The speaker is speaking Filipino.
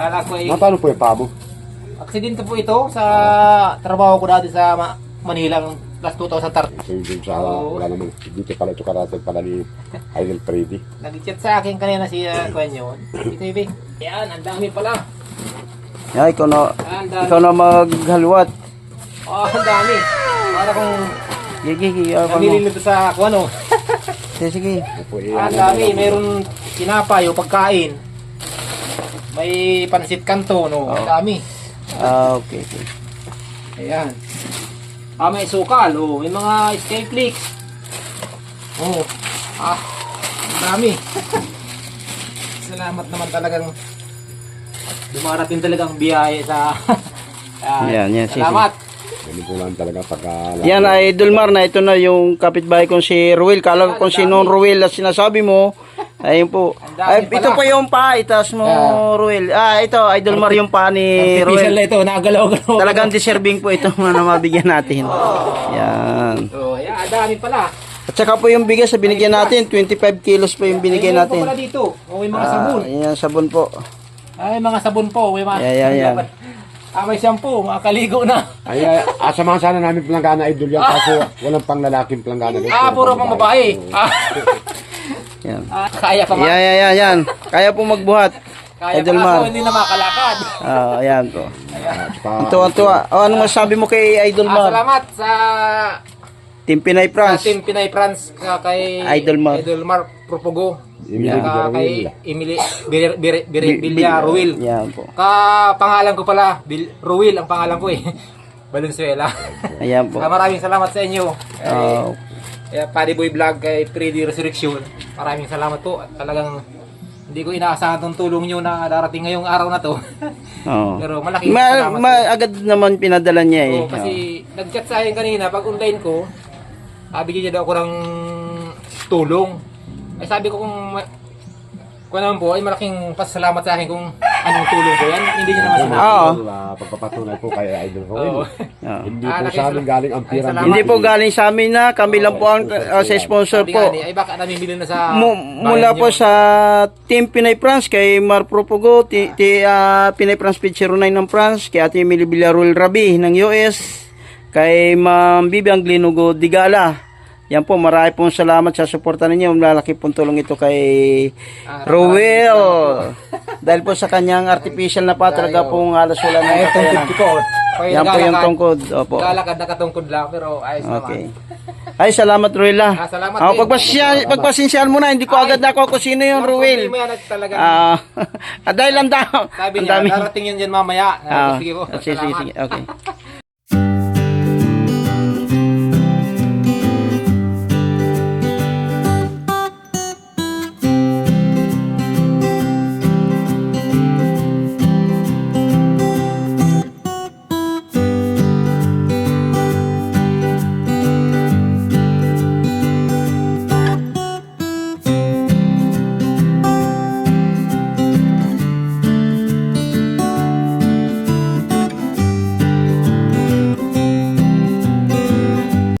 ay Napano po yung pabo? aksidente po ito sa trabaho ko dati sa Ma- Manila ng last 2013. So yung sa Oo. wala naman. Dito pala ito karating pala ni Idol Freddy. Nag-chat sa akin kanina si uh, Kwan yun. Ito Ibe. Yan, ang dami pala. Yan, ikaw na, Ang dami. ikaw na maghalwat. Oh, ang dami. Para kung Gigi, gigi, ano mo? namili nito sa kung ano. Sige, sige. Ito po, eh, Ang ano, dami. ano, Mayroon tinapay o pagkain. May pansit kanto, no? Ang dami. Ah, okay, okay. Ayan. Ah, may sukal, oh. May mga escape flakes. Oh. Ah, ang dami. Salamat naman talagang dumarating talagang biyaya sa Ah, Yan. Salamat. Ganun po lang talaga pagka... Yan ay Dulmar na ito na yung kapitbahay kong si Ruel. Kala ko kung sino Ruel na sinasabi mo. Ayun po. Ay, pala. ito po yung pa. Itaas mo, Yeah. Ruel. Ah, ito, Idol Mar yung pa ni Artificial Ruel. na ito, nagalaw-galaw. Talagang deserving po ito na mabigyan natin. Yan. Oh, ayan, ang dami pala. At saka po yung bigas na binigyan natin, 25 kilos po yung binigay Ayun po pala natin. dito. Oh, may mga Ah, sabon. yan, sabon po. Ay, mga sabon po. May mga... Yeah, yeah, yeah. Ah, may shampoo. Mga kaligo na. Ay, ay, asamahan sana namin planggana idol yan kaso walang pang lalaking planggana. Ah, puro pang babae. Ah, Yan. ah, kaya pa Yan, yan, yan, yan. Kaya po magbuhat. Kaya Idol pa hindi na makalakad. Ah, ayan po. At saka, Tuwa, tuwa. Oh, ano masabi mo kay Idol Ah, Mar? salamat sa Team Pinay sa France. Team Pinay France sa kay Idol Mar. Idol Mar Propogo. Saka Villarruel. kay Emily Bir, Bir, Bir, Bi- Villa Bi- Ruil. Yan po. Ka pangalan ko pala, Bil, Ruil ang pangalan ko eh. Valenzuela. Ayan po. Ah, maraming salamat sa inyo. Kay, Oh, kay Paddy Boy Vlog kay Freddy Resurrection. Maraming salamat po. At talagang hindi ko inaasahan tong tulong nyo na darating ngayong araw na to. oh. Pero malaking Ma, salamat. ma, agad naman pinadala niya eh. Oo, kasi nag-chat sa akin kanina pag online ko, ah, bigyan niya daw ako ng tulong. Ay sabi ko kung kung naman po ay malaking pasalamat sa akin kung anong tulong ko yan. Hindi niya naman sinabi. Oo. uh, pagpapatunay po kay Idol. Roel. Oh. Hindi Ah, po sa amin galing ang Ay, pira. salamat. Hindi po galing sa amin na kami lang po ang uh, sa sponsor Sabi po. ni, ay baka namimili na sa Mu- mula po sa Team Pinay France kay Mar Propogo, ti, ti, ah, Pinay France Pitch 09 ng France, kay Ate Emily Villarreal Rabi ng US, kay Ma'am Bibi Anglinugo Digala. Yan po, marami pong salamat sa suporta ninyo. Malaki pong tulong ito kay Ah, Rowell. Dahil po sa kanyang artificial na pa, talaga pong halos wala na Ay, tungkod kakayanan. ko Yan po yung tungkod. Opo. Naglalakad nakatungkod lang pero ayos Okay. naman. Ay, salamat, Ruel. ah. Ah, salamat Ah, din. pagpasensya- pagpasensyahan mo na, hindi ko agad na ako kung sino yung Ruel. Ah, ah, dahil ang daw. sabi niya, dami. darating yun dyan mamaya. Ah, sige po. sige, sige. Okay.